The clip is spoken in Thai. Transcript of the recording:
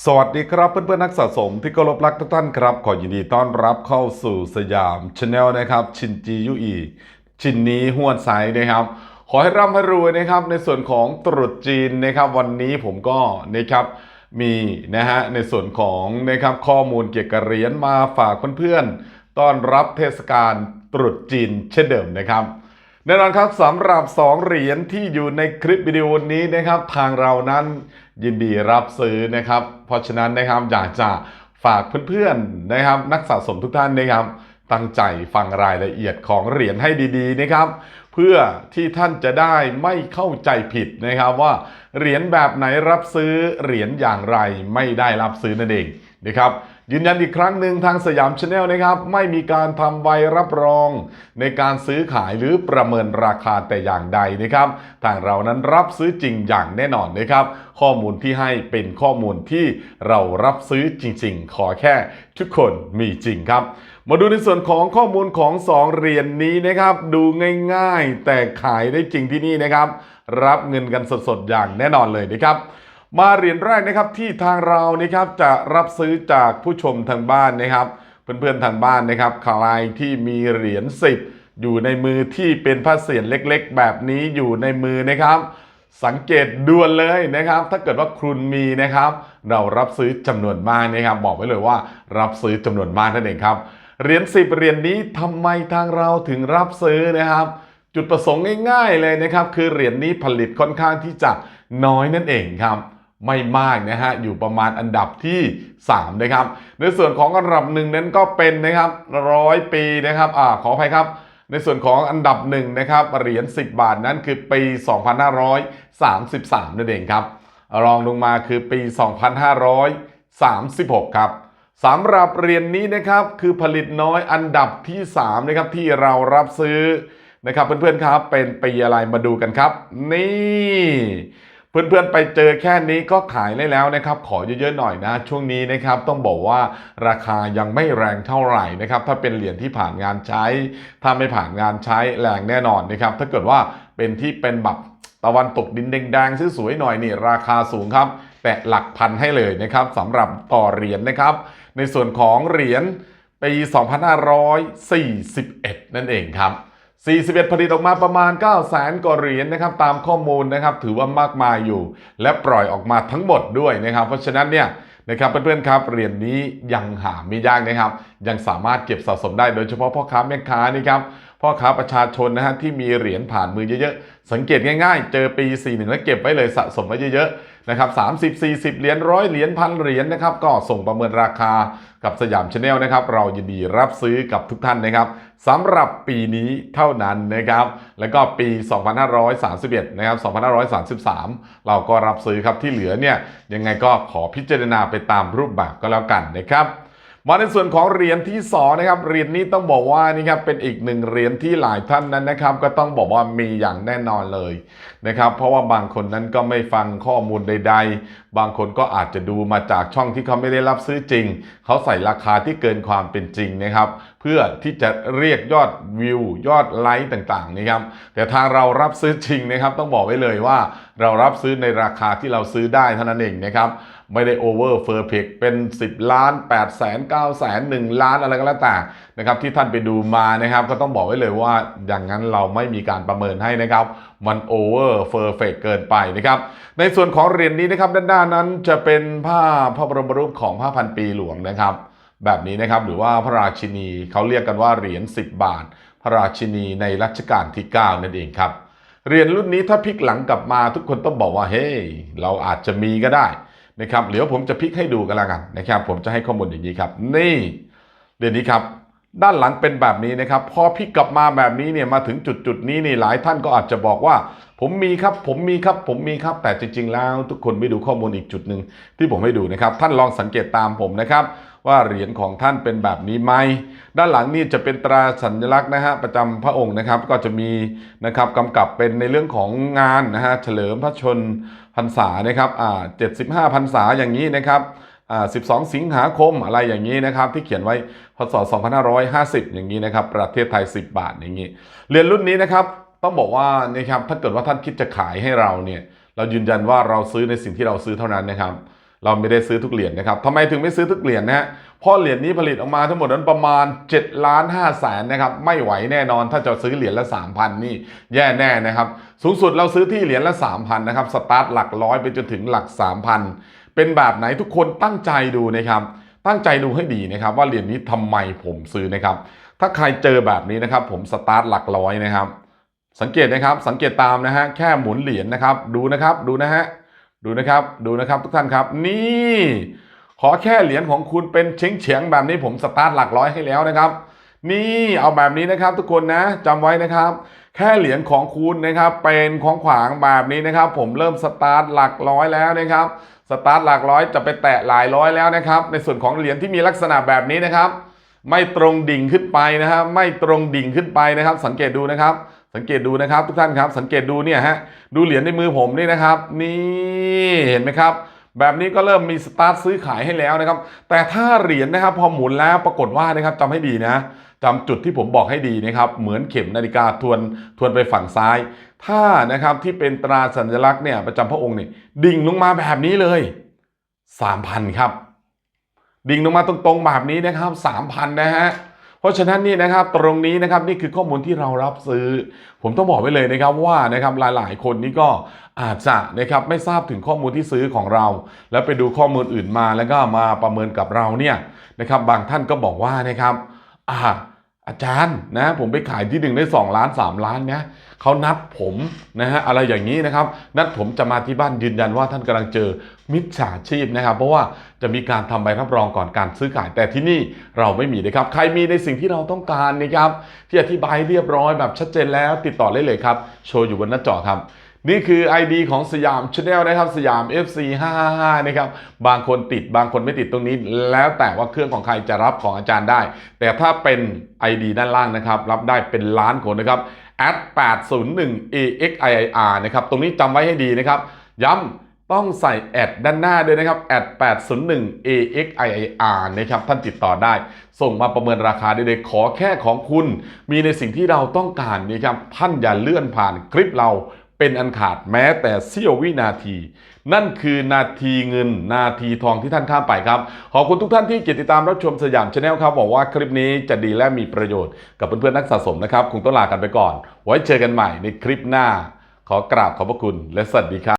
สวัสดีครับเพื่อนๆนักสะสมที่เคารพรักทุกท่านครับ ขอยินดีต้อนรับเข้าสู่สยามชาแนลนะครับชินจียุอีชินนี้ห้วนไซนะครับ ขอให้ร่ำให้รวยนะครับในส่วนของตรุษจีนนะครับ วันนี้ผมก็นะครับมีนะฮะในส่วนของนะครับข้อมูลเกี่ยวกับเหรียญมาฝากเพื่อนๆต้อนรับเทศกาลตรุษจีนเช่นเดิมนะครับ แน่นอนครับสำหรับ 2 เหรียญที่อยู่ในคลิปวิดีโอนี้นะครับ ทางเรานั้นยินดีรับซื้อนะครับ เพราะฉะนั้นนะครับอยากจะฝากเพื่อนๆนะครับ นักสะสมทุกท่านนะครับ ตั้งใจฟังรายละเอียดของเหรียญให้ดีๆนะครับ เพื่อที่ท่านจะได้ไม่เข้าใจผิดนะครับว่าเหรียญแบบไหนรับซื้อเหรียญอย่างไรไม่ได้รับซื้อนั่นเองนะครับ ยืนยันอีกครั้งหนึ่งทางสยามชาแนลนะครับ ไม่มีการทำใบรับรอง ในการซื้อขายหรือประเมินราคาแต่อย่างใดนะครับ ทางเรานั้นรับซื้อจริงอย่างแน่นอนนะครับ ข้อมูลที่ให้เป็นข้อมูลที่เรารับซื้อจริง ๆ ขอแค่ทุกคนมีจริงครับ มาดูในส่วนของข้อมูลของ 2 เหรียญนนี้นะครับ ดูง่ายๆ แต่ขายได้จริงที่นี่นะครับ รับเงินกันสดๆอย่างแน่นอนเลยนะครับ มาเหรียญแรกนะครับที่ทางเรานะครับจะรับซื้อจากผู้ชมทางบ้านนะครับ เพื่อนๆทางบ้านนะครับใครที่มีเหรียญ10 อยู่ในมือที่เป็นผ้าเสียนเล็กๆ แบบนี้อยู่ในมือนะครับ สังเกตด่วนเลยนะครับ ถ้าเกิดว่าคุณมีนะครับ เรารับซื้อจำนวนมากนะครับ บอกไว้เลยว่ารับซื้อจำนวนมากนั่นเองครับเหรียญ10เหรียญนี้ทำไมทางเราถึงรับซื้อนะครับจุดประสงค์ง่ายๆเลยนะครับ คือเหรียญนี้ผลิตค่อนข้างที่จะน้อยนั่นเองครับ ไม่มากนะฮะอยู่ประมาณอันดับที่ 3 นะครับ ในส่วนของอันดับหนึ่งนั้นก็เป็นนะครับร้อยปีนะครับอ่าขออภัยครับ ในส่วนของอันดับหนึ่งนะครับเหรียญ10 บาทนั้นคือปี 2533 นั่นเองครับรองลงมาคือปี 2536 ครับสำหรับเหรียญนนี้นะครับคือผลิตน้อยอันดับที่3นะครับที่เรารับซื้อนะครับเพื่อนๆครับเป็นปีอะไรมาดูกันครับ นี่ เพื่อนๆไปเจอแค่นี้ก็ขายได้แล้วนะครับ ขอเยอะๆหน่อยนะ ช่วงนี้นะครับต้องบอกว่าราคายังไม่แรงเท่าไหร่นะครับ ถ้าเป็นเหรียญที่ผ่านงานใช้ ถ้าไม่ผ่านงานใช้แรงแน่นอนนะครับ ถ้าเกิดว่าเป็นที่เป็นแบบตะวันตกดินแดงๆสวยๆหน่อยนี่ราคาสูงครับ แต่หลักพันให้เลยนะครับสำหรับต่อเหรียญนะครับ ในส่วนของเหรียญปี 2541 นั่นเองครับ 41 ผลิตออกมาประมาณ 9 0 0 0 0กว่าเหรียญนะครับตามข้อมูลนะครับถือว่ามากมายอยู่ และปล่อยออกมาทั้งหมดด้วยนะครับ เพราะฉะนั้นเนี่ยนะครับเพื่อนๆครับเหรียญนี้ยังหาไม่ยากนะครับ ยังสามารถเก็บสะสมได้โดยเฉพาะพ่อค้าแม่ค้านี่ครับ พ่อค้าประชาชนนะฮะที่มีเหรียญผ่านมือเยอะๆ สังเกตง่ายๆ เจอปี 41 แล้วเก็บไว้เลยสะสมไว้เยอะๆนะครับ30 40 เหรียญร้อยเหรียญพันเหรียญนะครับก็ส่งประเมินราคากับสยามชาแนลนะครับเรายินดีรับซื้อกับทุกท่านนะครับสำหรับปีนี้เท่านั้นนะครับแล้วก็ปี 2531นะครับ2533 เราก็รับซื้อครับที่เหลือเนี่ยยังไงก็ขอพิจารณาไปตามรูปแบบก็แล้วกันนะครับ มาในส่วนของเหรียญที่2นะครับเหรียญนี้ต้องบอกว่านี่ครับเป็นอีกหนึ่งเหรียญที่หลายท่านนั้นนะครับ ก็ต้องบอกว่ามีอย่างแน่นอนเลยนะครับ เพราะว่าบางคนนั้นก็ไม่ฟังข้อมูลใด ๆ บางคนก็อาจจะดูมาจากช่องที่เขาไม่ได้รับซื้อจริง เขาใส่ราคาที่เกินความเป็นจริงนะครับ เพื่อที่จะเรียกยอดวิวยอดไลค์ต่างๆนะครับ แต่ทางเรารับซื้อจริงนะครับ ต้องบอกไว้เลยว่าเรารับซื้อในราคาที่เราซื้อได้เท่านั้นเองนะครับ ไม่ได้โอเวอร์เฟอร์เพกเป็น 10 ล้าน8แสน9แสน1ล้านอะไรก็แล้วแต่นะครับที่ท่านไปดูมานะครับก็ต้องบอกไว้เลยว่าอย่างนั้นเราไม่มีการประเมินให้นะครับ มันโอเวอร์เฟอร์เฟกเกินไปนะครับ ในส่วนของเหรียญนี้นะครับด้านหน้านั้นจะเป็นผ้าพระบรมรูปของพระพันปีหลวงนะครับแบบนี้นะครับหรือว่าพระราชินีเขาเรียกกันว่าเหรียญ10 บาท พระราชินีในรัชกาลที่ 9 นั่นเองครับเหรียญรุ่นนี้ถ้าพลิกหลังกลับมาทุกคนต้องบอกว่าเฮ้ยเราอาจจะมีก็ได้ นะครับเดี๋ยวผมจะพลิกให้ดูกันละกันนะครับ ผมจะให้ข้อมูลอย่างนี้ครับ นี่เหรียญนี้ครับด้านหลังเป็นแบบนี้นะครับ พอพลิกกลับมาแบบนี้เนี่ยมาถึงจุดจุดนี้นี่หลายท่านก็อาจจะบอกว่า ผมมีครับผมมีครับผมมีครับแต่จริง ๆ แล้ว ทุกคนไม่ดูข้อมูลอีกจุดหนึ่งที่ผมให้ดูนะครับ ท่านลองสังเกตตามผมนะครับ ว่าเหรียญของท่านเป็นแบบนี้ไหมด้านหลังนี่จะเป็นตราสัญลักษณ์นะฮะประจำพระองค์นะครับ ก็จะมีนะครับกำกับเป็นในเรื่องของงานนะฮะเฉลิมพระชน พรรษานะครับอ่าเจ็ดสิบห้าพรรษาอย่างนี้นะครับอ่าสิบสองสิงหาคมอะไรอย่างนี้นะครับ ที่เขียนไว้พศสองพันห้าร้อยห้าสิบอย่างนี้นะครับ ประเทศไทยสิบาทอย่างนี้เหรียญรุ่นนี้นะครับต้องบอกว่านะครับถ้าเกิดว่าท่านคิดจะขายให้เราเนี่ยเรายืนยันว่าเราซื้อในสิ่งที่เราซื้อเท่านั้นนะครับ เราไม่ได้ซื้อทุกเหรียญนะครับทำไมถึงไม่ซื้อทุกเหรียญนะฮะเพราะเหรียญนี้ผลิตออกมาทั้งหมดนั้นประมาณ7ล้าน5แสนนะครับไม่ไหวแน่นอนถ้าจะซื้อเหรียญละ3,000นี่แย่แน่นะครับสูงสุดเราซื้อที่เหรียญละ3,000นะครับสตาร์ทหลักร้อยไปจนถึงหลัก 3,000 เป็นแบบไหนทุกคนตั้งใจดูนะครับตั้งใจดูให้ดีนะครับว่าเหรียญนี้ทำไมผมซื้อนะครับถ้าใครเจอแบบนี้นะครับผมสตาร์ทหลักร้อยนะครับสังเกตนะครับสังเกตตามนะฮะแค่หมุนเหรียญนะครับดูนะครับดูนะฮะ ดูนะครับดูนะครับทุกท่านครับ นี่ขอแค่เหรียญของคุณเป็นเฉียงเฉียงแบบนี้ผมสตาร์ทหลักร้อยให้แล้วนะครับ นี่เอาแบบนี้นะครับ ทุกคนนะจำไว้นะครับ แค่เหรียญของคุณนะครับ เป็นของขวางแบบนี้นะครับ ผมเริ่มสตาร์ทหลักร้อยแล้วนะครับสตาร์ทหลักร้อยจะไปแตะหลายร้อยแล้วนะครับ ในส่วนของเหรียญที่มีลักษณะแบบนี้นะครับ ไม่ตรงดิ่งขึ้นไปนะครับ ไม่ตรงดิ่งขึ้นไปนะครับ สังเกตดูนะครับ สังเกตดูนะครับทุกท่านครับ สังเกตดูเนี่ยฮะดูเหรียญในมือผมนี่นะครับ นี่เห็นไหมครับ แบบนี้ก็เริ่มมีสตาร์ทซื้อขายให้แล้วนะครับ แต่ถ้าเหรียญนะครับพอหมุนแล้วปรากฏว่านะครับจำให้ดีนะจำจุดที่ผมบอกให้ดีนะครับ เหมือนเข็มนาฬิกาทวนทวนไปฝั่งซ้าย ถ้านะครับที่เป็นตราสัญลักษณ์เนี่ยประจำพระองค์เนี่ยดิ่งลงมาแบบนี้เลย3,000ครับ ดิ่งลงมาตรงๆแบบนี้นะครับ3,000นะฮะ เพราะฉะนั้นนี่นะครับตรงนี้นะครับนี่คือข้อมูลที่เรารับซื้อ ผมต้องบอกไว้เลยนะครับว่านะครับหลายๆ คนนี่ก็อาจจะนะครับไม่ทราบถึงข้อมูลที่ซื้อของเรา แล้วไปดูข้อมูลอื่นมาแล้วก็มาประเมินกับเราเนี่ยนะครับบางท่านก็บอกว่านะครับอ่า อาจารย์นะผมไปขายที่หนึ่งได้ 2 ล้าน 3 ล้านนะเขานัดผมนะฮะอะไรอย่างนี้นะครับ นัดผมจะมาที่บ้านยืนยันว่าท่านกำลังเจอมิจฉาชีพนะครับ เพราะว่าจะมีการทำใบรับรองก่อนการซื้อขายแต่ที่นี่เราไม่มีนะครับ ใครมีในสิ่งที่เราต้องการนะครับ ที่อธิบายเรียบร้อยแบบชัดเจนแล้วติดต่อได้เลยครับ โชว์อยู่บนหน้าจอครับ นี่คือ ID ของสยามชาแนลนะครับสยาม FC 555นะครับบางคนติดบางคนไม่ติดตรงนี้ แล้วแต่ว่าเครื่องของใครจะรับของอาจารย์ได้ แต่ถ้าเป็น ID ด้านล่างนะครับ รับได้เป็นล้านคนนะครับ at 801 AXIIR นะครับตรงนี้จำไว้ให้ดีนะครับ ย้ำต้องใส่แอดด้านหน้าด้วยนะครับแอด801 AXIIR นะครับท่านติดต่อได้ ส่งมาประเมินราคาได้เลยขอแค่ของคุณ มีในสิ่งที่เราต้องการนะครับท่านอย่าเลื่อนผ่านคลิปเรา เป็นอันขาดแม้แต่เสี้ยววินาที นั่นคือนาทีเงินนาทีทองที่ท่านข้ามไปครับ ขอบคุณทุกท่านที่ติดตามรับชมสยามชาแนลครับบอกว่าคลิปนี้จะดีและมีประโยชน์กับเพื่อนๆนักสะสมนะครับ คงต้องลากันไปก่อน ไว้เจอกันใหม่ในคลิปหน้า ขอกราบขอบพระคุณและสวัสดีครับ